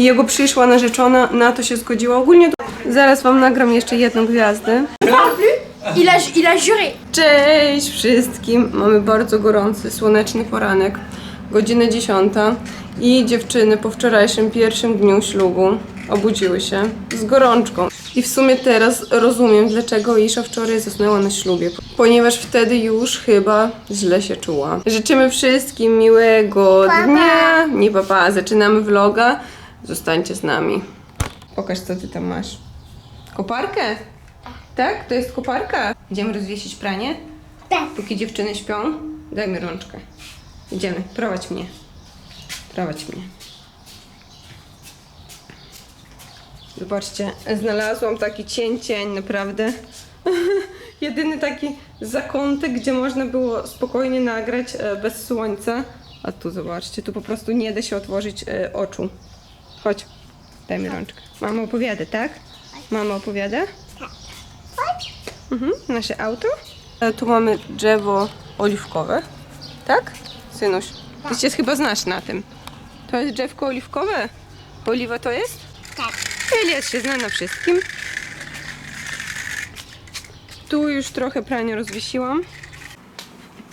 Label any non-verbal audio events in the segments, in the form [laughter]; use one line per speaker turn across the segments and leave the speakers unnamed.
i jego przyszła narzeczona na to się zgodziła. Ogólnie to zaraz wam nagram jeszcze jedną gwiazdę.
Il a, il a juré.
Cześć wszystkim! Mamy bardzo gorący, słoneczny poranek, godzina 10 i dziewczyny po wczorajszym pierwszym dniu ślubu obudziły się z gorączką. I w sumie teraz rozumiem, dlaczego Isza wczoraj zasnęła na ślubie, ponieważ wtedy już chyba źle się czuła. Życzymy wszystkim miłego dnia. Nie papa, zaczynamy vloga. Zostańcie z nami. Pokaż, co ty tam masz. Koparkę? Tak? To jest koparka? Idziemy rozwiesić pranie?
Tak.
Póki dziewczyny śpią, daj mi rączkę. Idziemy, prowadź mnie. Prowadź mnie. Zobaczcie, znalazłam taki cień, cień, naprawdę. [laughs] Jedyny taki zakątek, gdzie można było spokojnie nagrać e, bez słońca. A tu zobaczcie, tu po prostu nie da się otworzyć e, oczu. Chodź, daj mi rączkę. Mama opowiada, tak? Mama opowiada? Mhm, nasze auto. E, Tu mamy drzewo oliwkowe, tak? Synuś, ty się chyba znasz na tym. To jest drzewko oliwkowe? Oliwa to jest?
Tak.
Elias się zna na wszystkim. Tu już trochę prania rozwiesiłam.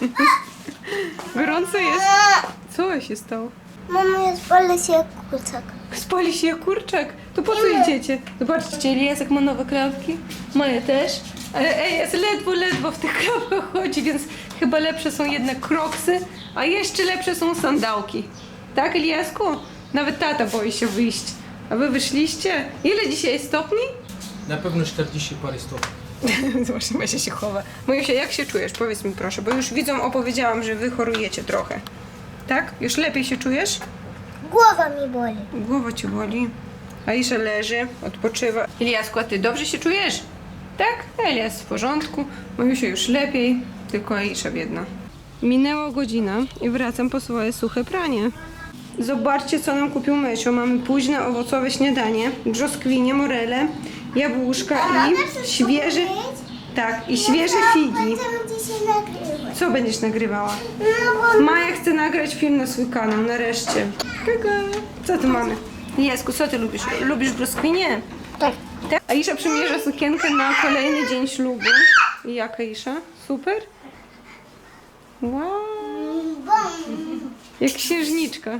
[laughs] Gorąco jest. Co się stało?
Mama, jest spalę się jak kucak.
Spali się jak kurczak. To po co idziecie? Zobaczcie, Eliasek ma nowe klapki. Moje też. Ale Elias ledwo, ledwo w tych klapkach chodzi, więc chyba lepsze są jednak kroksy, a jeszcze lepsze są sandałki. Tak, Eliasku? Nawet tata boi się wyjść. A wy wyszliście? Ile dzisiaj stopni?
Na pewno 40 parę stopni. [laughs]
Zobaczmy, Masia się chowa. Mojusia, jak się czujesz? Powiedz mi proszę, bo już widzom opowiedziałam, że wy chorujecie trochę. Tak? Już lepiej się czujesz?
Głowa mi boli.
Głowa ci boli. Aisza leży, odpoczywa. Eliasku, a ty dobrze się czujesz? Tak? Elias w porządku. Mojusia już lepiej, tylko Aisza biedna. Minęła godzina i wracam po swoje suche pranie. Zobaczcie, co nam kupił Mysio. Mamy późne owocowe śniadanie, brzoskwinie, morele, jabłuszka i świeże... Tak, i świeże figi.
Dzisiaj nagrywać.
Co będziesz nagrywała? Maja chce nagrać film na swój kanał, nareszcie. Co tu mamy? Jesku, co ty lubisz? Lubisz brzoskwinie?
Tak.
Tak? Aisza przymierza sukienkę na kolejny dzień ślubu. I jak Aisza? Super? Wow, jak księżniczka.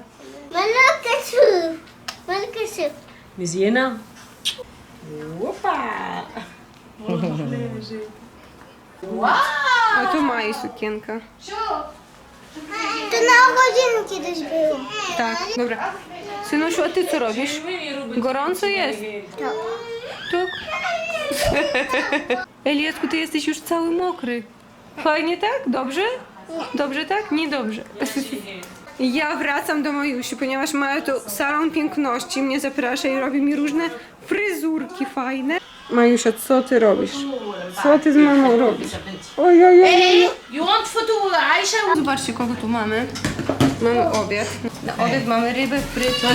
Malaka szub. Malaka szub.
Mizjena?
A to Mai sukienka.
To na godzinę kiedyś było.
Tak, dobra. Synusiu, a ty co robisz? Gorąco jest.
Tak.
Tak. [laughs] Eliasku, ty jesteś już cały mokry. Fajnie tak? Dobrze? Dobrze tak? Niedobrze. Ja wracam do Majusi, ponieważ ma tu salon piękności, mnie zaprasza i robi mi różne fryzurki fajne. Majusia, co ty robisz? Co ty z mamą robisz? Oj, oj, oj, oj.
You want photo Aisha?
Zobaczcie, kogo tu mamy. Mamy obiad. Na obiad mamy rybę, frytki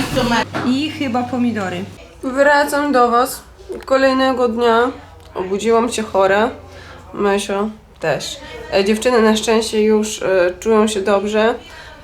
i chyba pomidory. Wracam do Was kolejnego dnia. Obudziłam się chora. Mysio też. E, Dziewczyny na szczęście już e, czują się dobrze.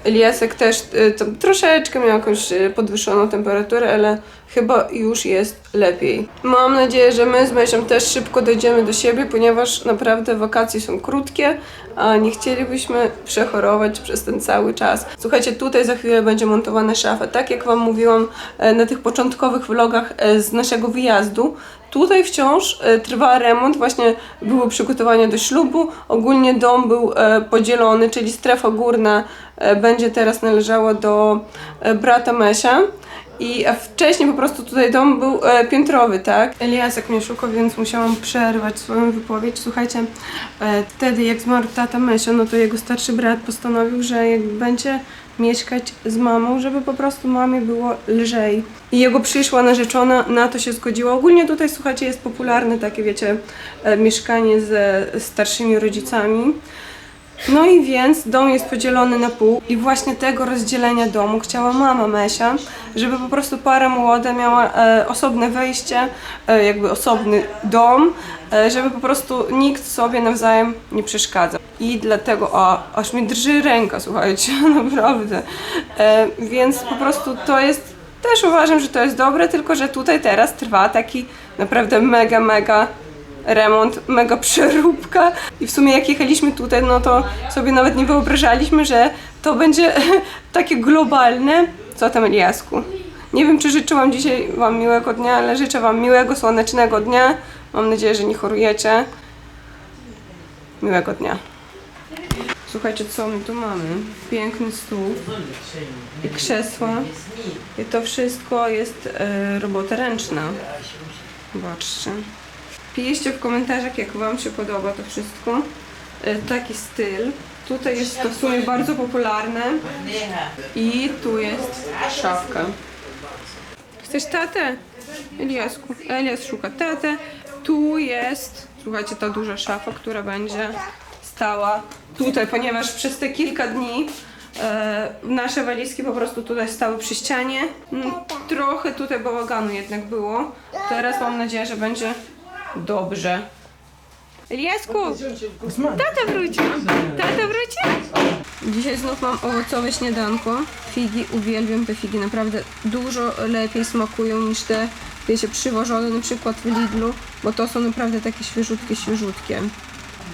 Eliasek też e, troszeczkę miał jakąś podwyższoną temperaturę, ale chyba już jest lepiej. Mam nadzieję, że my z Mysią też szybko dojdziemy do siebie, ponieważ naprawdę wakacje są krótkie, a nie chcielibyśmy przechorować przez ten cały czas. Słuchajcie, tutaj za chwilę będzie montowana szafa. Tak jak Wam mówiłam e, na tych początkowych vlogach e, z naszego wyjazdu, Tutaj wciąż e, trwa remont, właśnie były przygotowania do ślubu. Ogólnie dom był podzielony, czyli strefa górna będzie teraz należała do brata Mesia. I a wcześniej po prostu tutaj dom był e, piętrowy, tak? Eliasek mnie szukał, więc musiałam przerwać swoją wypowiedź. Słuchajcie, e, wtedy jak zmarł tata Mesio, no to jego starszy brat postanowił, że jak będzie mieszkać z mamą, żeby po prostu mamie było lżej. I jego przyszła narzeczona na to się zgodziła. Ogólnie tutaj, słuchajcie, jest popularne takie, wiecie, e, mieszkanie ze starszymi rodzicami. No i więc dom jest podzielony na pół i właśnie tego rozdzielenia domu chciała mama Mesia, żeby po prostu para młoda miała e, osobne wejście, e, jakby osobny dom, e, żeby po prostu nikt sobie nawzajem nie przeszkadzał. I dlatego, o, aż mi drży ręka, słuchajcie, [laughs] naprawdę. E, więc po prostu to jest Też uważam, że to jest dobre, tylko że tutaj teraz trwa taki naprawdę mega, mega remont, mega przeróbka. I w sumie jak jechaliśmy tutaj, no to sobie nawet nie wyobrażaliśmy, że to będzie [laughs] takie globalne. Co tam, Eliasku? Nie wiem, czy życzyłam dzisiaj Wam miłego dnia, ale życzę Wam miłego, słonecznego dnia. Mam nadzieję, że nie chorujecie. Miłego dnia. Słuchajcie, co my tu mamy? Piękny stół i krzesła. I to wszystko jest e, robota ręczna. Zobaczcie. Piszcie w komentarzach, jak Wam się podoba to wszystko. E, taki styl. Tutaj jest to w sumie bardzo popularne. I tu jest szafka. Chcesz tatę? Eliasku. Elias szuka tatę. Tu jest, słuchajcie, ta duża szafa, która będzie stała tutaj, ponieważ przez te kilka dni e, nasze walizki po prostu tutaj stały przy ścianie. Mm, Trochę tutaj bałaganu jednak było. Teraz mam nadzieję, że będzie dobrze. Eliasku, tata wrócił. Tata wrócił? Dzisiaj znów mam owocowe śniadanko. Figi, uwielbiam te figi, naprawdę dużo lepiej smakują niż te, wiecie, przywożone na przykład w Lidlu, bo to są naprawdę takie świeżutkie, świeżutkie.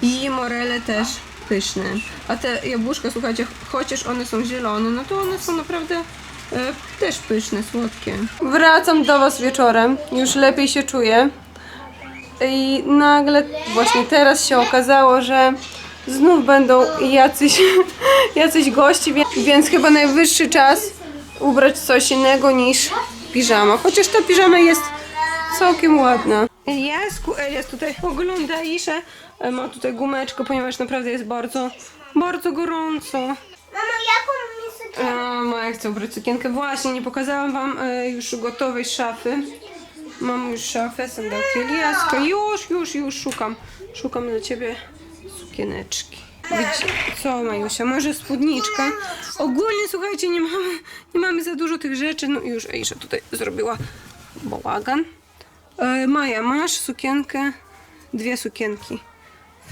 I morele też pyszne. A te jabłuszka, słuchajcie, chociaż one są zielone, no to one są naprawdę e, też pyszne, słodkie. Wracam do Was wieczorem, już lepiej się czuję. I nagle właśnie teraz się okazało, że znów będą jacyś, [laughs] jacyś gości, wie- więc chyba najwyższy czas ubrać coś innego niż piżama. Chociaż ta piżama jest całkiem ładna. Eliasku, Elias tutaj ogląda Iszę. E, Ma tutaj gumeczkę, ponieważ naprawdę jest bardzo, bardzo gorąco.
Mamo, jaką mi sukienkę?
A, Maja chce ubrać sukienkę. Właśnie, nie pokazałam wam e, już gotowej szafy. Mam już szafę, sandałki Eliaska. Już, już, już szukam. Szukam dla ciebie sukieneczki. Widzi, co Majusia? Może spódniczka? Ogólnie, słuchajcie, nie mamy, nie mamy za dużo tych rzeczy. No już Aisza tutaj zrobiła bałagan. E, Maja, masz sukienkę? Dwie sukienki.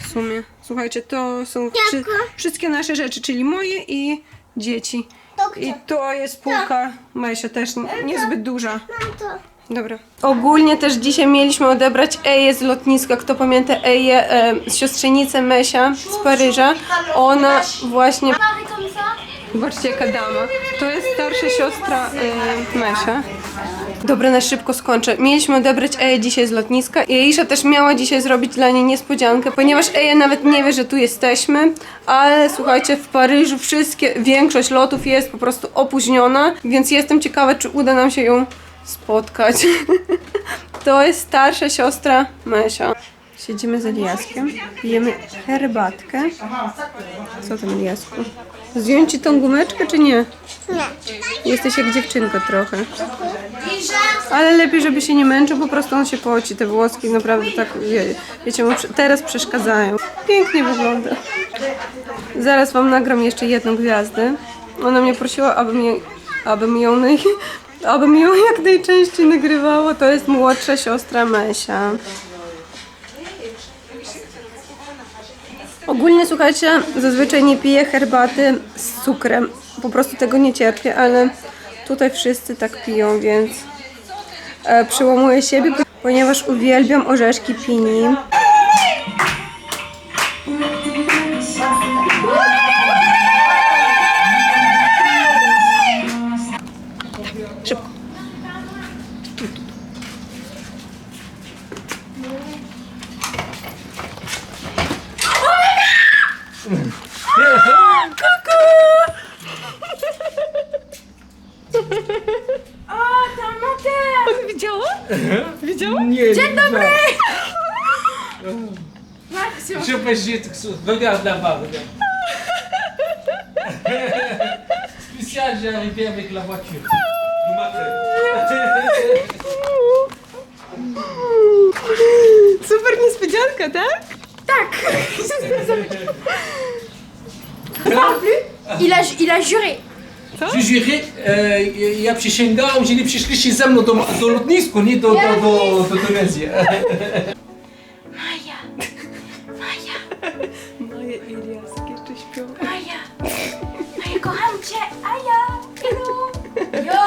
W sumie. Słuchajcie, to są wszy- wszystkie nasze rzeczy, czyli moje i dzieci. I to jest półka, Maja też n- niezbyt duża.
Mam to.
Dobra. Ogólnie też dzisiaj mieliśmy odebrać Eję z lotniska. Kto pamięta Eję, e, siostrzenicę Mesia z Paryża. Ona właśnie... Zobaczcie jaka dama. To jest starsza siostra e, Mesia. Dobra, na szybko skończę. Mieliśmy odebrać Eję dzisiaj z lotniska i też miała dzisiaj zrobić dla niej niespodziankę, ponieważ Eja nawet nie wie, że tu jesteśmy, ale słuchajcie, w Paryżu wszystkie, większość lotów jest po prostu opóźniona, więc jestem ciekawa, czy uda nam się ją spotkać. [laughs] To jest starsza siostra Mesia. Siedzimy z Eliaskiem, pijemy herbatkę. Co tam Eliasku? Zdjąć ci tą gumeczkę, czy nie?
Nie.
Jesteś jak dziewczynka trochę. Ale lepiej, żeby się nie męczył, po prostu on się poci. Te włoski naprawdę tak, wie, wiecie, mu teraz przeszkadzają. Pięknie wygląda. Zaraz wam nagram jeszcze jedną gwiazdę. Ona mnie prosiła, abym, jej, abym, ją, [laughs] naj, abym ją jak najczęściej nagrywała. To jest młodsza siostra Mesia. Ogólnie słuchajcie, zazwyczaj nie piję herbaty z cukrem. Po prostu tego nie cierpię, ale tutaj wszyscy tak piją, więc e, przyłamuję siebie, ponieważ uwielbiam orzeszki pini. O, tam Mateusz! Widziała? Widziała?
Nie, Dzień dobry! Maksiu! Super żytek, wywiad dla was. j'ai [laughs] [laughs] arrivé avec la voiture. [laughs]
Super niespodzianka, tak? Tak!
Il a, il a juré
J'ai juré, e, ja przysięgałem, że nie przyszliście ze mną do, do lotniska, nie do, do, do, do Tunezji. [laughs]
Maja, Maja,
Moje Iliaskie jeszcze śpią.
Maja. Maja, kocham cię. Aja. Jo.